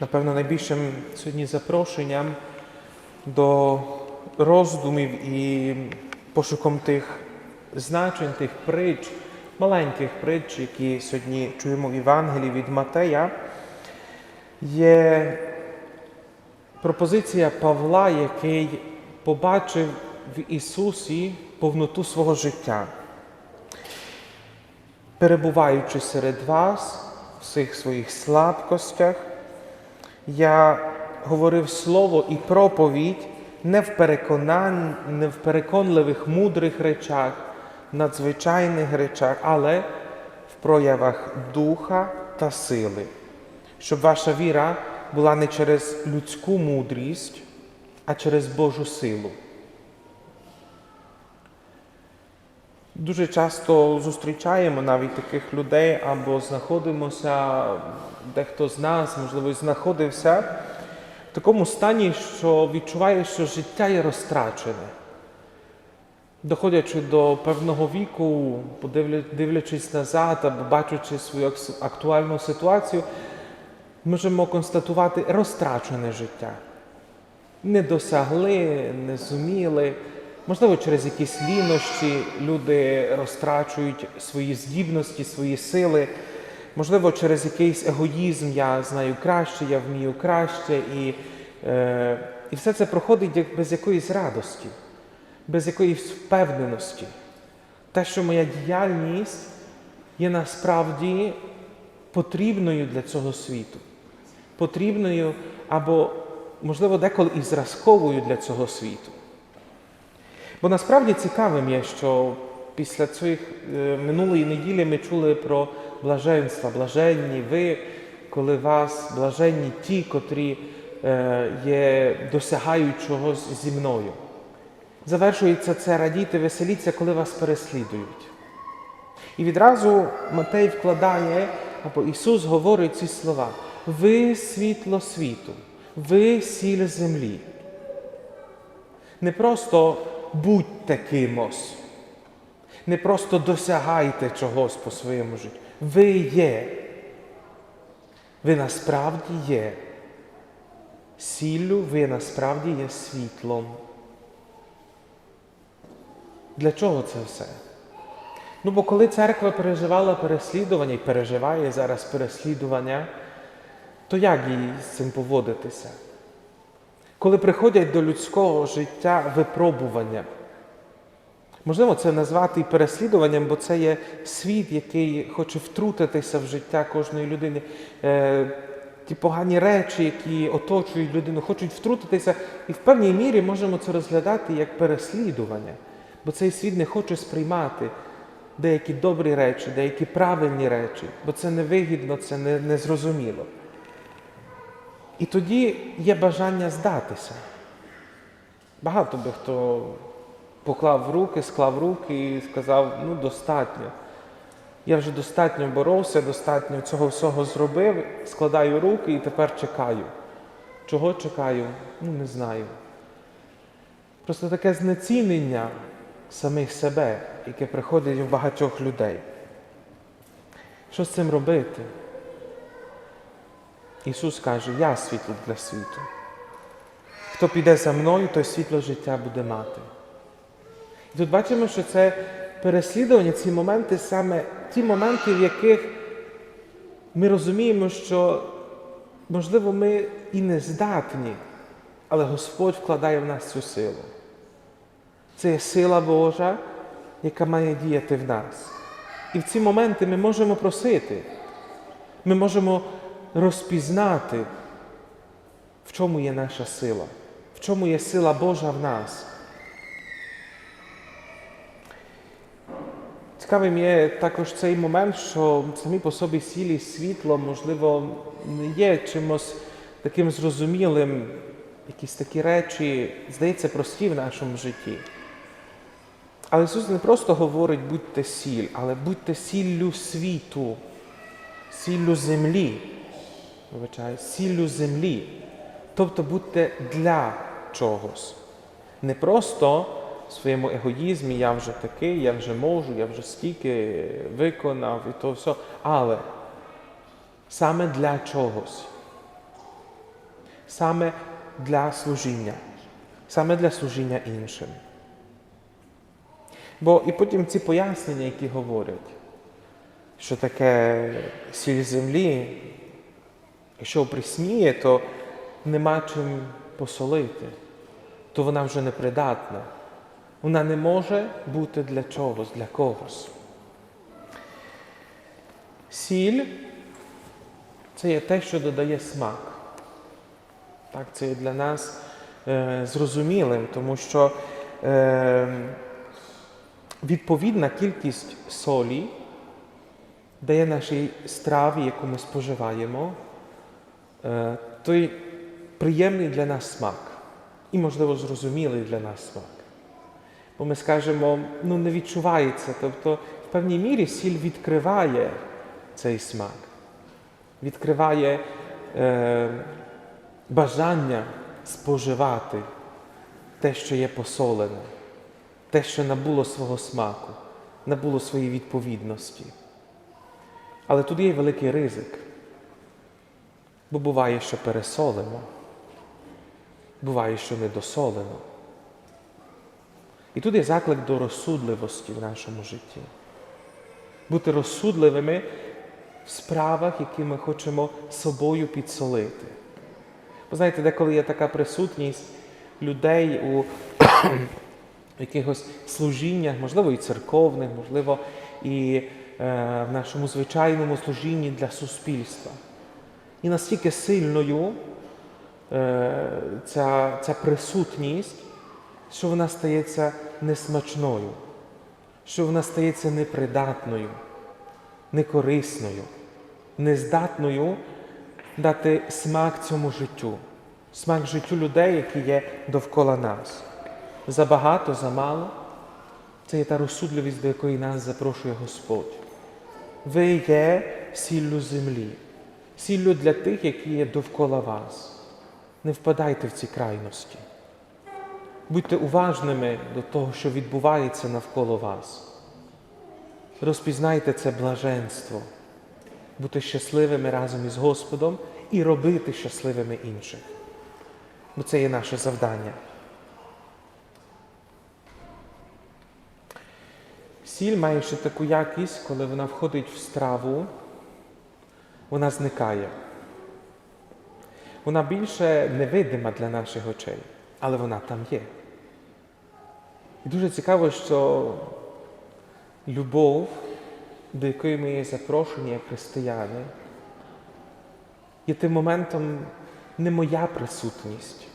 напевно, найбільшим сьогодні запрошенням до роздумів і пошуком тих значень, тих притч, маленьких притч, які сьогодні чуємо в Євангелії від Матея, є пропозиція Павла, який побачив в Ісусі повноту свого життя. Перебуваючи серед вас в всіх своїх слабкостях, я говорив слово і проповідь не в переконан... не в переконливих мудрих речах, надзвичайних речах, але в проявах духа та сили, щоб ваша віра була не через людську мудрість, а через Божу силу. Дуже часто зустрічаємо навіть таких людей або знаходимося, дехто з нас, можливо, знаходився в такому стані, що відчуває, що життя є розтрачене. Доходячи до певного віку, дивлячись назад або бачачи свою актуальну ситуацію, можемо констатувати розтрачене життя. Не досягли, не зуміли. Можливо, через якісь лінощі люди розтрачують свої здібності, свої сили. Можливо, через якийсь егоїзм я знаю краще, я вмію краще, і, е, і все це проходить як без якоїсь радості, без якоїсь впевненості. Те, що моя діяльність є насправді потрібною для цього світу, потрібною або, можливо, деколи і зразковою для цього світу. Бо насправді цікавим є, що після цих е, минулої неділі ми чули про блаженства, блаженні ви, коли вас, блаженні ті, котрі е, є, досягають чогось зі мною. Завершується це радійте, веселіться, коли вас переслідують. І відразу Матей вкладає, або Ісус говорить ці слова: ви світло світу, ви сіль землі. Не просто будьте кимось, не просто досягайте чогось по своєму житті. Ви є. Ви насправді є. Сіллю ви насправді є світлом. Для чого це все? Ну, бо коли церква переживала переслідування і переживає зараз переслідування, то як їй з цим поводитися? Коли приходять до людського життя випробування, можливо, це назвати і переслідуванням, бо це є світ, який хоче втрутитися в життя кожної людини. Е, ті погані речі, які оточують людину, хочуть втрутитися, і в певній мірі можемо це розглядати як переслідування, бо цей світ не хоче сприймати деякі добрі речі, деякі правильні речі, бо це невигідно, це не, незрозуміло. І тоді є бажання здатися. Багато би хто поклав руки, склав руки і сказав, ну достатньо. Я вже достатньо боровся, достатньо цього всього зробив, складаю руки і тепер чекаю. Чого чекаю? Ну, не знаю. Просто таке знецінення самих себе, яке приходить у багатьох людей. Що з цим робити? Ісус каже, я світло для світу. Хто піде за мною, той світло життя буде мати. І тут бачимо, що це переслідування, ці моменти саме ті моменти, в яких ми розуміємо, що, можливо, ми і не здатні, але Господь вкладає в нас цю силу. Це є сила Божа, яка має діяти в нас. І в ці моменти ми можемо просити, ми можемо розпізнати, в чому є наша сила, в чому є сила Божа в нас. Цікавим є також цей момент, що самі по собі сілі світло, можливо, не є чимось таким зрозумілим, якісь такі речі, здається, прості в нашому житті. Але Ісус не просто говорить будьте сіль, але будьте сіллю світу, сіллю землі. Вибачаю, сіллю землі. Тобто будьте для чогось. Не просто в своєму егоїзмі я вже такий, я вже можу, я вже стільки виконав і то все. Але саме для чогось. саме для служіння, саме для служіння іншим. Бо і потім ці пояснення, які говорять, що таке сіль землі, якщо присніє, то нема чим посолити, то вона вже непридатна. Вона не може бути для чогось, для когось. Сіль це є те, що додає смак. Так, це є для нас е, зрозумілим, тому що е, відповідна кількість солі дає нашій страві, яку ми споживаємо, той приємний для нас смак і, можливо, зрозумілий для нас смак. Бо ми скажемо, ну не відчувається. Тобто, в певній мірі сіль відкриває цей смак, відкриває е, бажання споживати те, що є посолене, те, що набуло свого смаку, набуло своєї відповідності. Але тут є великий ризик, бо буває, що пересолимо, буває, що недосолено. І тут є заклик до розсудливості в нашому житті. Бути розсудливими в справах, які ми хочемо собою підсолити. Ви знаєте, деколи є така присутність людей у якихось служіннях, можливо, і церковних, можливо, і е, в нашому звичайному служінні для суспільства. І настільки сильною е, ця, ця присутність, що вона стається несмачною, що вона стається непридатною, некорисною, нездатною дати смак цьому життю, смак життю людей, які є довкола нас. Забагато, замало це є та розсудливість, до якої нас запрошує Господь. Ви є сіллю землі, сіллю для тих, які є довкола вас. Не впадайте в ці крайності. Будьте уважними до того, що відбувається навколо вас. Розпізнайте це блаженство, бути щасливими разом із Господом і робити щасливими інших. Бо це є наше завдання. Сіль має ще таку якість, коли вона входить в страву, вона зникає. Вона більше невидима для наших очей, але вона там є. І дуже цікаво, що любов, до якої ми є запрошені як християни, є тим моментом не моя присутність.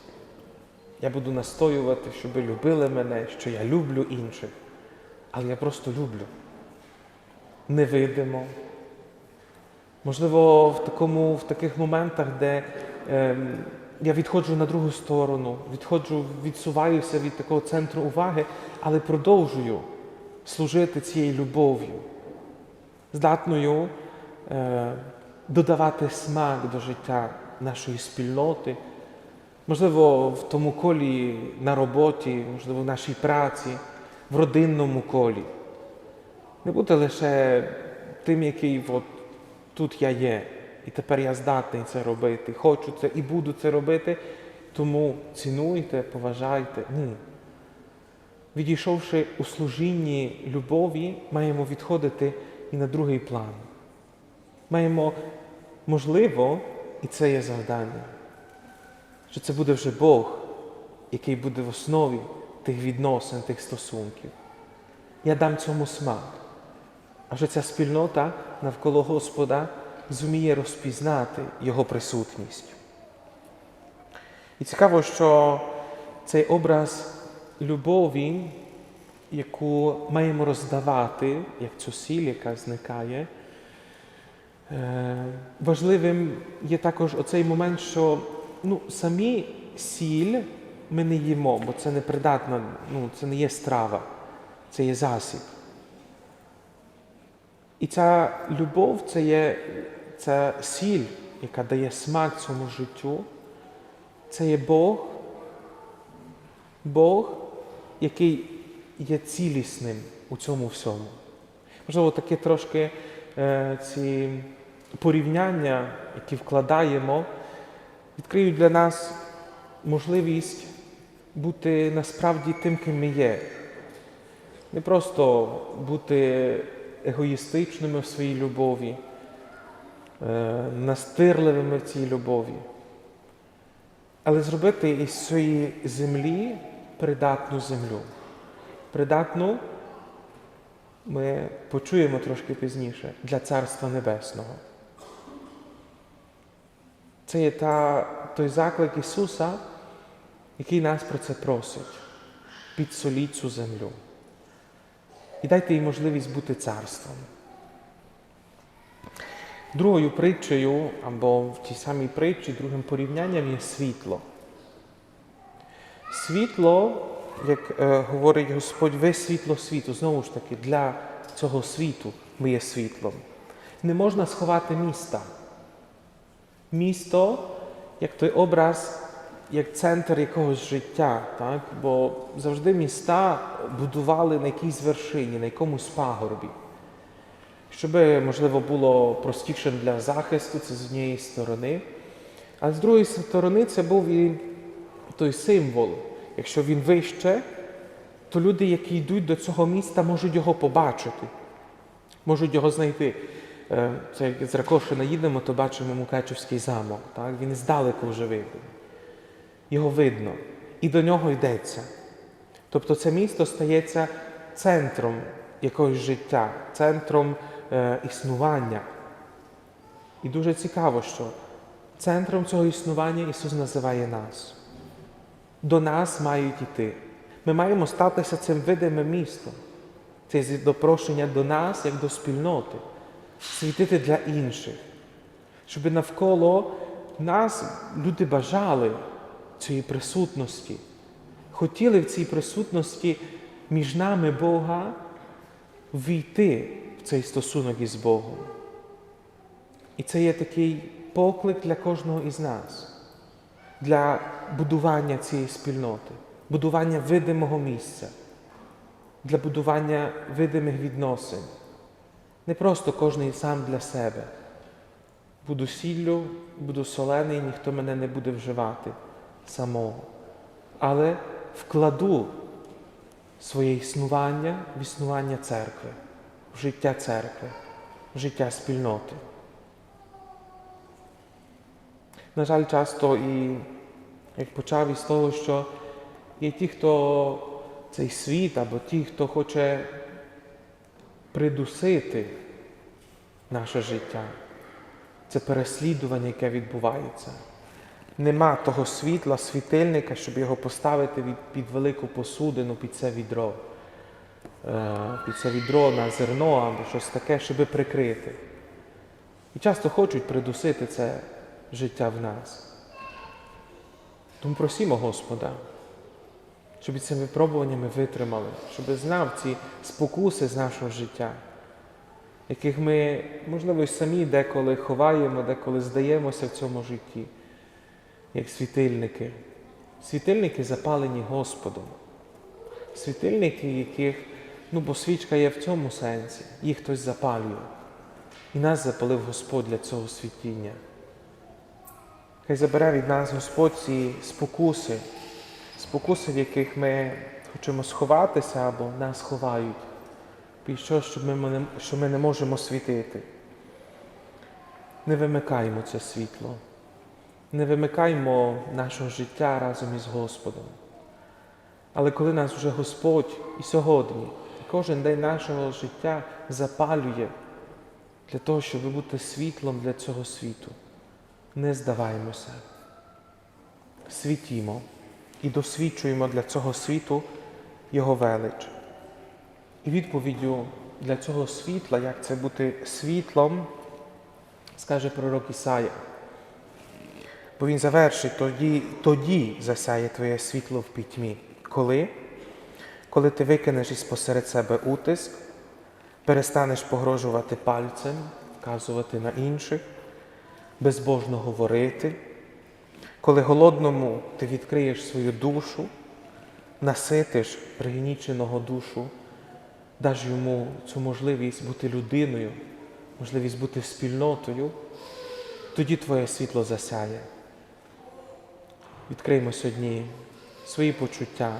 Я буду настоювати, щоб любили мене, що я люблю інших, але я просто люблю. Невидимо. Можливо, в, такому, в таких моментах, де ем, я відходжу на другу сторону, відходжу, відсуваюся від такого центру уваги, але продовжую служити цією любов'ю, здатною е, додавати смак до життя нашої спільноти, можливо, в тому колі на роботі, можливо, в нашій праці, в родинному колі. Не бути лише тим, який от тут я є, і тепер я здатний це робити, хочу це і буду це робити, тому цінуйте, поважайте. Ні. Відійшовши у служінні любові, маємо відходити і на другий план. Маємо, можливо, і це є завдання, що це буде вже Бог, який буде в основі тих відносин, тих стосунків. Я дам цьому смак. А вже ця спільнота навколо Господа зуміє розпізнати Його присутність. І цікаво, що цей образ любові, яку маємо роздавати, як цю сіль, яка зникає, е, важливим є також оцей момент, що ну, самі сіль ми не їмо, бо це не придатна, ну, це не є страва, це є засіб. І ця любов це є ця сіль, яка дає смак цьому життю. Це є Бог, Бог, який є цілісним у цьому всьому. Можливо, таке трошки е, ці порівняння, які вкладаємо, відкриють для нас можливість бути насправді тим, ким ми є. Не просто бути егоїстичними в своїй любові, е, настирливими в цій любові, але зробити із цієї землі придатну землю. Придатну ми почуємо трошки пізніше для Царства Небесного. Це є та, той заклик Ісуса, який нас про це просить. Підсоліть цю землю. І дайте їй можливість бути царством. Другою притчею, або в тій самій притчі, другим порівнянням є світло. Світло, як е, говорить Господь, ви світло світу, знову ж таки, для цього світу ми є світлом. Не можна сховати міста. Місто, як той образ, як центр якогось життя, так? бо завжди міста будували на якійсь вершині, на якомусь пагорбі. Щоб, можливо, було простішим для захисту, це з однієї сторони. А з другої сторони, це був і той символ. Якщо він вище, то люди, які йдуть до цього міста, можуть його побачити, можуть його знайти. Е, Це як з Ракошина їдемо, то бачимо Мукачівський замок. Так? Він здалеку вже видно. Його видно. І до нього йдеться. Тобто це місто стається центром якогось життя, центром е, існування. І дуже цікаво, що центром цього існування Ісус називає нас. До нас мають йти. Ми маємо статися цим видимим містом. Це є запрошення до нас, як до спільноти, світити для інших, щоб навколо нас люди бажали цієї присутності, хотіли в цій присутності між нами Бога війти в цей стосунок із Богом. І це є такий поклик для кожного із нас, для будування цієї спільноти, будування видимого місця, для будування видимих відносин. Не просто кожен сам для себе. Буду сіллю, буду солений, ніхто мене не буде вживати самого. Але вкладу своє існування в існування церкви, в життя церкви, в життя спільноти. На жаль, часто і як почав із того, що є ті, хто цей світ, або ті, хто хоче придусити наше життя. Це переслідування, яке відбувається. Нема того світла, світильника, щоб його поставити від, під велику посудину, під це відро, е, під це відро на зерно або щось таке, щоб прикрити. І часто хочуть придусити це життя в нас. Тому просімо Господа, щоб цими випробуваннями витримали, щоб знав ці спокуси з нашого життя, яких ми, можливо, самі деколи ховаємо, деколи здаємося в цьому житті, як світильники. Світильники запалені Господом. Світильники, яких, ну, бо свічка є в цьому сенсі, їх хтось запалює. І нас запалив Господь для цього світіння. Хай забере від нас Господь ці спокуси, спокуси, в яких ми хочемо сховатися або нас ховають, під що, що ми, що ми не можемо світити. Не вимикаймо це світло, не вимикаймо нашого життя разом із Господом. Але коли нас вже Господь і сьогодні, і кожен день нашого життя запалює для того, щоб бути світлом для цього світу, не здаваймося, світімо і досвідчуємо для цього світу Його велич. І відповіддю для цього світла, як це бути світлом, скаже пророк Ісая. Бо він завершить, тоді, тоді засяє твоє світло в пітьмі. Коли? Коли ти викинеш із посеред себе утиск, перестанеш погрожувати пальцем, вказувати на інших, безбожно говорити, коли голодному ти відкриєш свою душу, наситиш пригніченого душу, даш йому цю можливість бути людиною, можливість бути спільнотою, тоді твоє світло засяє. Відкриємо сьогодні свої почуття,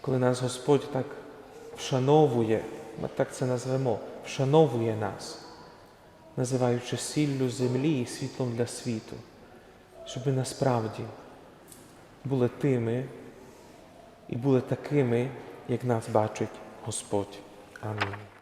коли нас Господь так вшановує, ми так це назвемо, вшановує нас, називаючи сіллю землі і світлом для світу, щоб ми насправді були тими і були такими, як нас бачить Господь. Амінь.